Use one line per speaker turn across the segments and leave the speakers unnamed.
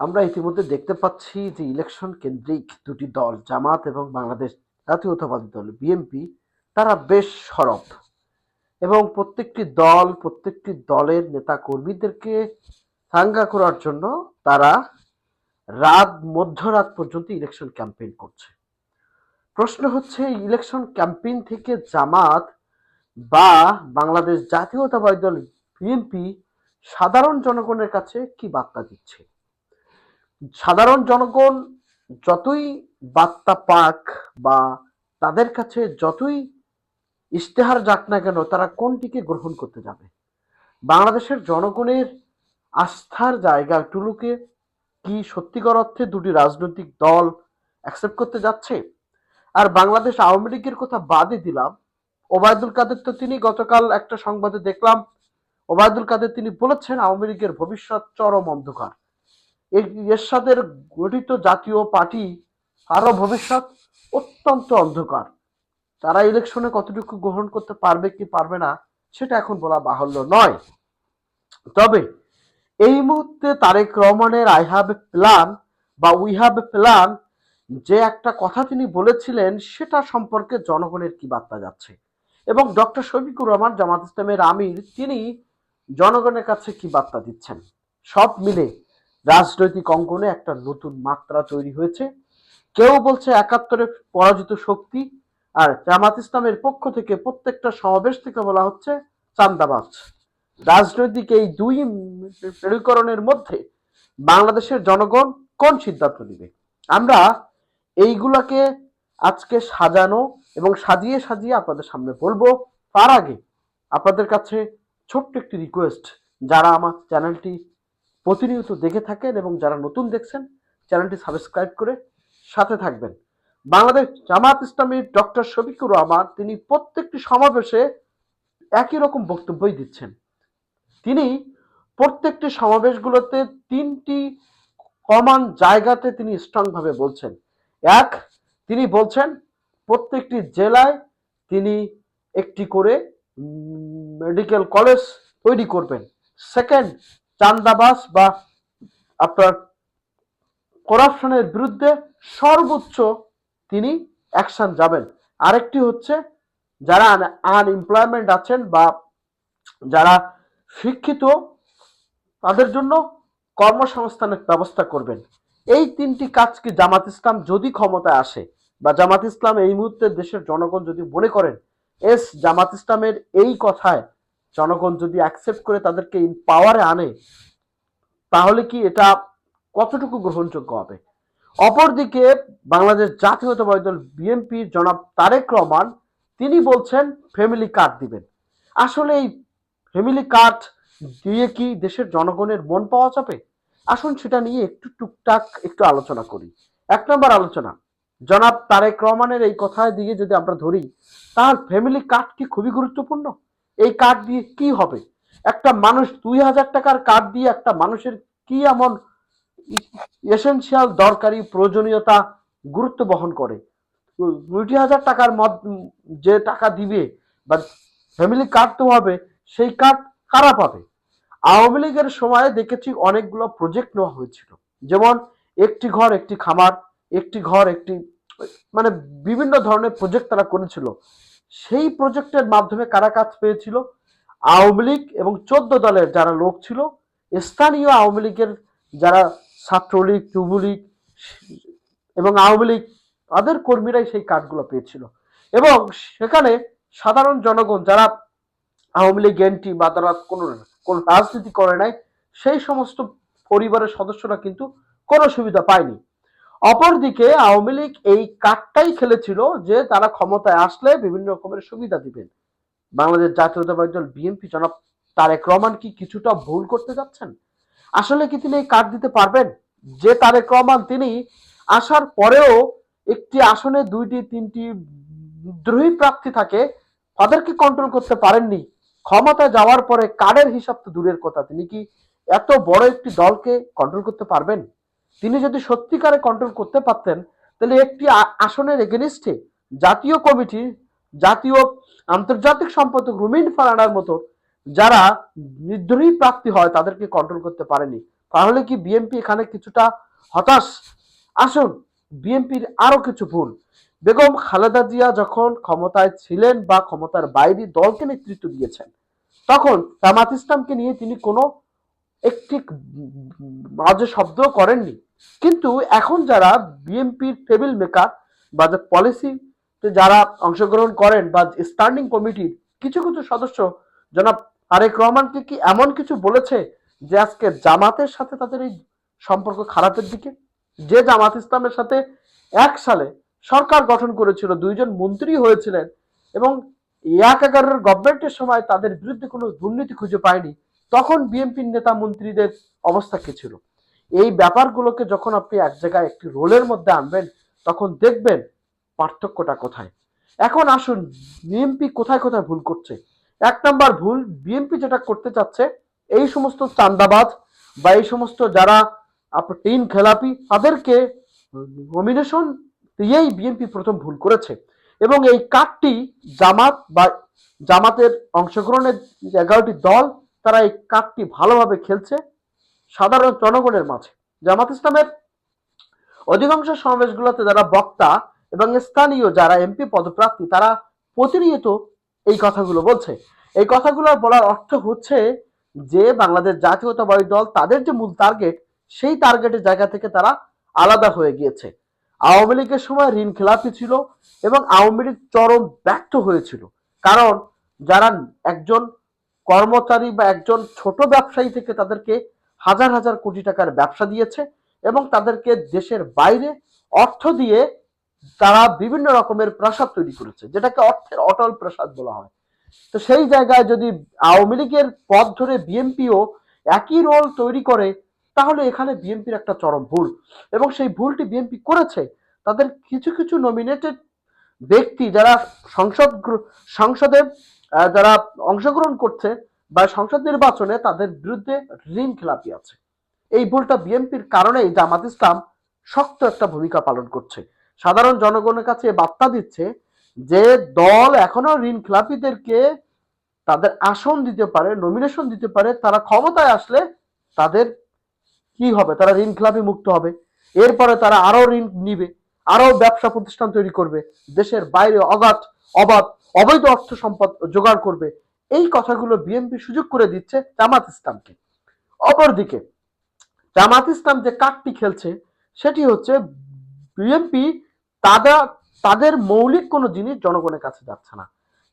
আমরা ইতিমধ্যে দেখতে পাচ্ছি যে ইলেকশন কেন্দ্রিক দুটি দল, জামাত এবং বাংলাদেশ জাতীয়তাবাদী দল, বিএনপি, তারা বেশ সরব। এবং প্রত্যেকটি দল, প্রত্যেকটি দলের নেতা কর্মীদেরকে সাঙ্গা করার জন্য তারা রাত, মধ্যরাত পর্যন্ত ইলেকশন ক্যাম্পেইন করছে। প্রশ্ন হচ্ছে, ইলেকশন ক্যাম্পেইন থেকে জামাত বা বাংলাদেশ জাতীয়তাবাদী দল, বিএনপি সাধারণ জনগণের কাছে কি বার্তা দিচ্ছে? সাধারণ জনগণ যতই বার্তা পাক বা তাদের কাছে যতই ইশতেহার যাক না কেন, তারা কোনটিকে গ্রহণ করতে যাবে? বাংলাদেশের জনগণের আস্থার জায়গা টুলুকে কি সত্যিকার অর্থে দুটি রাজনৈতিক দল অ্যাকসেপ্ট করতে যাচ্ছে? আর বাংলাদেশ আওয়ামী লীগের কথা বাদই দিলাম। ওবায়দুল কাদের তো তিনি গতকাল একটা সংবাদে দেখলাম, ওবায়দুল কাদের তিনি বলেছেন আওয়ামী লীগের ভবিষ্যৎ চরম অন্ধকার। এই এরশাদের গঠিত জাতীয় পার্টি আরও ভবিষ্যৎ অত্যন্ত অন্ধকার। তারা ইলেকশনে কতটুকু গ্রহণ করতে পারবে কি পারবে না, সেটা এখন বলা বাহুল্য নয়। তবে এই মুহূর্তে তারেক রহমানের আই হ্যাভ প্ল্যান বা উই হ্যাভ প্ল্যান যে একটা কথা তিনি বলেছিলেন, সেটা সম্পর্কে জনগণের কি বার্তা যাচ্ছে? এবং ডক্টর শফিকুর রহমান, জামাত ইসলামের আমির, তিনি জনগণের কাছে কি বার্তা দিচ্ছেন? সব মিলে রাজনৈতিক অঙ্গনে একটা নতুন মাত্রা তৈরি হয়েছে। কেউ বলছে একাত্তরে পরাজিত শক্তি আর জামাত ইসলামের পক্ষ থেকে প্রত্যেকটা সমাবেশ থেকে বলা হচ্ছে চান্দাবাজ। রাজনৈতিক এই দুই মেরুকরণের মধ্যে বাংলাদেশের জনগণ কোন সিদ্ধান্ত নেবে? আমরা এইগুলাকে আজকে সাজানো এবং সাজিয়ে সাজিয়ে আপনাদের সামনে বলব। তার আগে আপনাদের কাছে ছোট্ট একটি রিকোয়েস্ট যারা আমার চ্যানেলটি প্রতিনিয়ত দেখে থাকেন এবং যারা নতুন দেখছেন, চ্যানেলটি সাবস্ক্রাইব করে সাথে থাকবেন। বাংলাদেশ জামাত ইসলামীর ডক্টর শফিকুর রহমান, তিনি প্রত্যেকটি সমাবেশে একই রকম বক্তব্যই দিচ্ছেন। তিনি প্রত্যেকটি সমাবেশগুলোতে তিনটি কমান জায়গাতে তিনি স্ট্রং ভাবে বলছেন। এক, তিনি বলছেন, প্রত্যেকটি জেলায় তিনি একটি করে মেডিকেল কলেজ তৈরি করবেন। সেকেন্ড চান্দাবাস বা আপনার করাপশনের বিরুদ্ধে সর্বোচ্চ তিনি অ্যাকশন যাবেন। আরেকটি হচ্ছে যারা আনএমপ্লয়মেন্ট আছেন বা যারা শিক্ষিত, তাদের জন্য কর্মসংস্থানের ব্যবস্থা করবেন। এই তিনটি কাজ কি জামাত ইসলাম যদি ক্ষমতায় আসে বা জামাত ইসলাম এই মুহূর্তে দেশের জনগণ যদি মনে করেন, এস জামাত ইসলামের এই কথায় জনগণ যদি অ্যাকসেপ্ট করে তাদেরকে ইন পাওয়ারে আনে, তাহলে কি এটা কতটুকু গ্রহণযোগ্য হবে? অপরদিকে বাংলাদেশ জাতীয়তাবাদী দল বিএনপির জনাব তারেক রহমান, তিনি বলছেন ফ্যামিলি কার্ড দিবেন। আসলে এই ফ্যামিলি কার্ড দিয়ে কি দেশের জনগণের মন পাওয়া যাবে? আসুন সেটা নিয়ে একটু টুকটাক একটু আলোচনা করি। এক নম্বর আলোচনা, জনাব তারেক রহমানের এই কথায় দিয়ে যদি আমরা ধরি, তার ফ্যামিলি কার্ড কি খুবই গুরুত্বপূর্ণ? এই কার্ড দিয়ে কি হবে? একটা মানুষ দুই হাজার টাকার কার্ড দিয়ে একটা মানুষের কি এমন এসেনশিয়াল দরকারি প্রয়োজনীয়তা গুরুত্ব বহন করে? দুইটি হাজার টাকার মত যে টাকা দিবে বা ফ্যামিলি কার্ড তো হবে, সেই কার্ড কারা পাবে? আওয়ামী লীগের সময় দেখেছি অনেকগুলো প্রজেক্ট নেওয়া হয়েছিল। যেমন একটি ঘর, একটি খামার, একটি ঘর, একটি মানে বিভিন্ন ধরনের প্রজেক্ট তারা করেছিল। সেই প্রজেক্টের মাধ্যমে কারা কাজ পেয়েছিল? আওয়ামী লীগ এবং চোদ্দ দলের যারা লোক ছিল, স্থানীয় আওয়ামী লীগের যারা ছাত্রলীগ, যুবলীগ এবং আওয়ামী লীগ, তাদের কর্মীরাই সেই কার্ডগুলো পেয়েছিল। এবং সেখানে সাধারণ জনগণ যারা আওয়ামী লীগ, এনটি বা তারা কোনো কোনো রাজনীতি করে নাই, সেই সমস্ত পরিবারের সদস্যরা কিন্তু কোনো সুবিধা পায়নি। অপরদিকে আওয়ামী লীগ এই কার্ডটাই খেলেছিল যে তারা ক্ষমতায় আসলে বিভিন্ন রকমের সুবিধা দিবেন। বাংলাদেশ জাতীয়তাবাদী দল বিএনপি জনাব তারেক রহমান কি কিছুটা ভুল করতে যাচ্ছেন? আসলে কি তিনি এই কার্ড দিতে পারবেন? যে তারেক রহমান তিনি আসার পরেও একটি আসনে দুইটি, তিনটি দ্রোহী প্রার্থী থাকে, তাদেরকে কন্ট্রোল করতে পারেননি। ক্ষমতায় যাওয়ার পরে কার্ডের হিসাব তো দূরের কথা। তিনি কি এত বড় একটি দলকে কন্ট্রোল করতে পারবেন? তিনি যদি সত্যিকারে কন্ট্রোল করতে পারতেন, তাহলে একটি আসনের এগেনিস্টে জাতীয় কমিটি, জাতীয় আন্তর্জাতিক সম্পাদক রুমিন ফারানার মতো যারা নির্দলীয় প্রাপ্তি হয়, তাদেরকে কন্ট্রোল করতে পারেনি। তাহলে কি বিএনপি এখানে কিছুটা হতাশ? আসুন বিএনপির আরও কিছু ভুল। বেগম খালেদা জিয়া যখন ক্ষমতায় ছিলেন বা ক্ষমতার বাইরে দলকে নেতৃত্ব দিয়েছেন, তখন জামাত ইসলামকে নিয়ে তিনি কোনো একটি বাজে শব্দ করেননি। কিন্তু এখন যারা বিএনপির টেবিল মেকার বা যে পলিসিতে যারা অংশগ্রহণ করেন বা স্ট্যান্ডিং কমিটির কিছু কিছু সদস্য, জনাব তারেক রহমানকে কি এমন কিছু বলেছে যে আজকে জামাতের সাথে তাদের এই সম্পর্ক খারাপের দিকে? যে জামাত ইসলামের সাথে এক সালে সরকার গঠন করেছিল, দুইজন মন্ত্রী হয়েছিলেন এবং এক এগারোর গভর্নমেন্টের সময় তাদের বিরুদ্ধে কোনো দুর্নীতি খুঁজে পায়নি। তখন বিএনপির নেতা মন্ত্রীদের অবস্থা কি ছিল? এই ব্যাপারগুলোকে যখন আপনি এক জায়গায় একটি রোলের মধ্যে আনবেন, তখন দেখবেন পার্থক্যটা কোথায়। এখন আসুন, বিএনপি কোথায় কোথায় ভুল করছে? এক নাম্বার ভুল, বিএনপি যেটা করতে চাচ্ছে, এই সমস্ত চান্দাবাজ বা এই সমস্ত যারা আপনার টিন খেলাপি, তাদেরকে নমিনেশন দিয়েই বিএনপি প্রথম ভুল করেছে। এবং এই কার্ডটি জামাত বা জামাতের অংশগ্রহণের এগারোটি দল তারা এই কার্ডটি ভালোভাবে খেলছে সাধারণ জনগণের মাঝে। জামাত ইসলামের অধিকাংশ সমাবেশগুলোতে যারা বক্তা এবং স্থানীয় যারা এমপি পদপ্রার্থী, তারা প্রতিনিয়ত এই কথাগুলো বলছে। এই কথাগুলো বলার অর্থ হচ্ছে যে বাংলাদেশ জাতীয়তাবাদী দল, তাদের যে মূল টার্গেট সেই টার্গেটের জায়গা থেকে তারা আলাদা হয়ে গিয়েছে। আওয়ামী লীগের সময় ঋণ খেলাপি ছিল এবং আওয়ামী লীগ চরম ব্যর্থ হয়েছিল। কারণ যারা একজন কর্মচারী বা একজন ছোট ব্যবসায়ী থেকে তাদেরকে হাজার হাজার কোটি টাকার ব্যবসা দিয়েছে এবং তাদেরকে দেশের বাইরে অর্থ দিয়ে তারা বিভিন্ন রকমের প্রাসাদ তৈরি করেছে, যেটাকে অর্থের অটল প্রাসাদ বলা হয়। তো সেই জায়গায় যদি আওয়ামী লীগের পথ ধরে বিএনপিও একই রোল তৈরি করে, তাহলে এখানে বিএনপির একটা চরম ভুল। এবং সেই ভুলটি বিএনপি করেছে, তাদের কিছু কিছু নমিনেটেড ব্যক্তি যারা সংসদ সংসদে যারা অংশগ্রহণ করছে বা সংসদ নির্বাচনে তাদের বিরুদ্ধে ঋণ খেলাপি আছে। এই ভুলটা বিএনপির কারণেই জামাত ইসলাম শক্ত একটা ভূমিকা পালন করছে। সাধারণ জনগণের কাছে বার্তা দিচ্ছে যে, দল এখনও ঋণ খেলাপিদেরকে তাদের আসন দিতে পারে নমিনেশন দিতে পারে, তারা ক্ষমতায় আসলে তাদের কি হবে? তারা ঋণ খেলাপি মুক্ত হবে। এরপরে তারা আরও ঋণ নিবে আরও ব্যবসা প্রতিষ্ঠান তৈরি করবে, দেশের বাইরে অগাধ অবাধ অবৈধ অর্থ সম্পদ জোগাড় করবে। এই কথাগুলো বিএনপি সুযোগ করে দিচ্ছে জামাত ইসলামকে। অপরদিকে, জামাত ইসলাম যে কার্ডটি খেলছে, সেটি হচ্ছে বিএনপি তাদের তাদের মৌলিক কোনো জিনিস জনগণের কাছে যাচ্ছে না।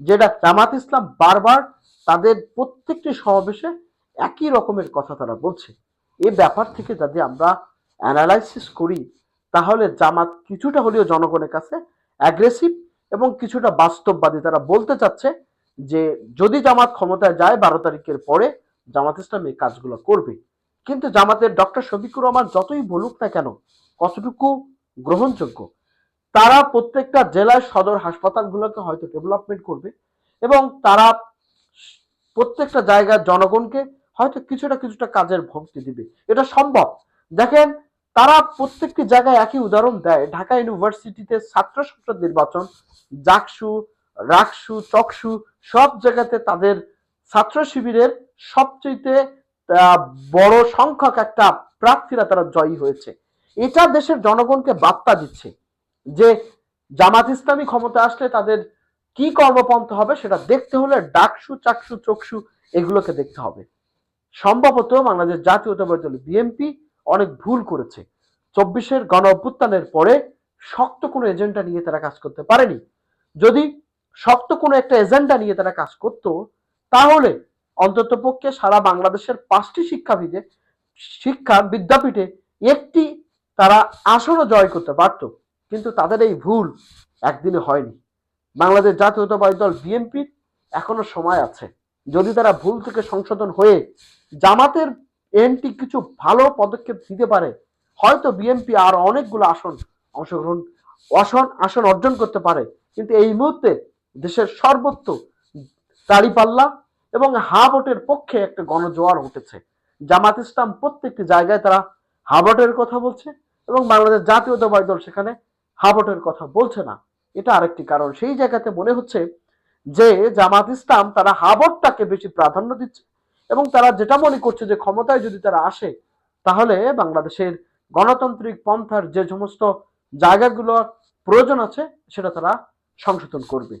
যেটা জামাত ইসলাম বারবার তাদের প্রত্যেকটি সমাবেশে একই রকমের কথা তারা বলছে। এ ব্যাপার থেকে যদি আমরা অ্যানালাইসিস করি, তাহলে জামাত কিছুটা হলেও জনগণের কাছে অ্যাগ্রেসিভ এবং কিছুটা বাস্তববাদী তারা বলতে চাচ্ছে যে যদি জামাত ক্ষমতায় যায় বারো তারিখের পরে জামাত ইসলাম এই কাজগুলো করবে। কিন্তু জামাতের ডক্টর শফিকুর রহমান যতই বলুক না কেন, কতটুকু গ্রহণযোগ্য? তারা প্রত্যেকটা জেলার সদর হাসপাতালগুলোকে হয়তো ডেভেলপমেন্ট করবে এবং তারা প্রত্যেকটা জায়গার জনগণকে হয়তো কিছুটা কিছুটা কাজের ভক্তি দিবে। এটা সম্ভব। দেখেন তারা প্রত্যেকটি জায়গায় একই উদাহরণ দেয়। ঢাকা ইউনিভার্সিটিতে ছাত্র সংসদ নির্বাচন, জাকসু, রাকসু, চকসু সব জায়গাতে তাদের ছাত্র শিবিরের সবচেয়ে বড় সংখ্যক একটা প্রার্থীরা তারা জয়ী হয়েছে। এটা দেশের জনগণকে বার্তা দিচ্ছে যে জামাত ইসলামী ক্ষমতা আসলে তাদের কি কর্মপন্থ হবে সেটা দেখতে হলে ডাকসু, চাকসু, চকসু এগুলোকে দেখতে হবে। সম্ভবত বাংলাদেশ জাতীয়তাবাদী দল, বিএনপি অনেক ভুল করেছে। চব্বিশের গণ অভ্যুত্থানের পরে শক্ত কোনো এজেন্ডা নিয়ে তারা কাজ করতে পারেনি। যদি শক্ত কোনো একটা এজেন্ডা নিয়ে তারা কাজ করত, তাহলে অন্তত পক্ষে সারা বাংলাদেশের পাঁচটি শিক্ষাবিদে, শিক্ষা বিদ্যাপীঠে একটি তারা আসনও জয় করতে পারত। কিন্তু তাদের এই ভুল একদিনে হয়নি। বাংলাদেশ জাতীয়তাবাদী দল বিএনপির এখনও সময় আছে। যদি তারা ভুল থেকে সংশোধন হয়ে জামাতের এনটি কিছু ভালো পদক্ষেপ দিতে পারে হয়তো বিএনপি আর অনেকগুলো আসন অংশগ্রহণ, আসন আসন অর্জন করতে পারে, কিন্তু এই মুহূর্তে দেশের সর্বত্র দাড়িপাল্লা এবং হা পক্ষে একটা গণজোয়ার উঠেছে। জামাত ইসলাম প্রত্যেকটি জায়গায় তারা হা ভোটের কথা বলছে এবং বাংলাদেশ জাতীয়তাবাদী দল সেখানে হা ভোটের কথা বলছে না। এটা আরেকটি কারণ। সেই জায়গাতে মনে হচ্ছে যে জামাত ইসলাম তারা হাবটটাকে বেশি প্রাধান্য দিচ্ছে এবং তারা যেটা মনে করছে যে ক্ষমতায় যদি তারা আসে, তাহলে বাংলাদেশের গণতান্ত্রিক পন্থার যে সমস্ত জায়গাগুলোর প্রয়োজন আছে, সেটা তারা সংশোধন করবে।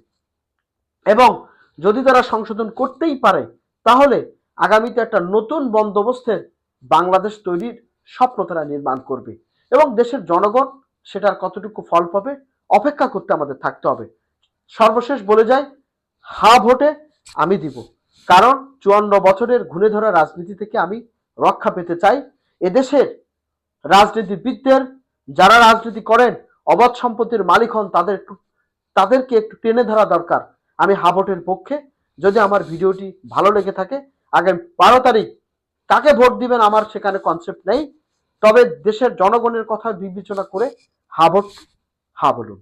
এবং যদি তারা সংশোধন করতেই পারে, তাহলে আগামীতে একটা নতুন বন্দোবস্তের বাংলাদেশ তৈরির স্বপ্ন তারা নির্মাণ করবে। এবং দেশের জনগণ সেটার কতটুকু ফল পাবে, অপেক্ষা করতে আমাদের থাকতে হবে। সর্বশেষ বলে যাই, হা ভোটে আমি দিব। কারণ চুয়ান্ন বছরের ঘুণে ধরা রাজনীতি থেকে আমি রক্ষা পেতে চাই। এদেশের রাজনীতিবিদদের যারা রাজনীতি করেন, অবাধ সম্পত্তির মালিক হন, তাদের একটু তাদেরকে একটু টেনে ধরা দরকার। আমি হাবটের পক্ষে। যদি আমার ভিডিওটি ভালো লেগে থাকে, আগামী বারো তারিখ কাকে ভোট দিবেন আমার সেখানে কনসেপ্ট নেই। তবে দেশের জনগণের কথা বিবেচনা করে হাবট হা বলুন।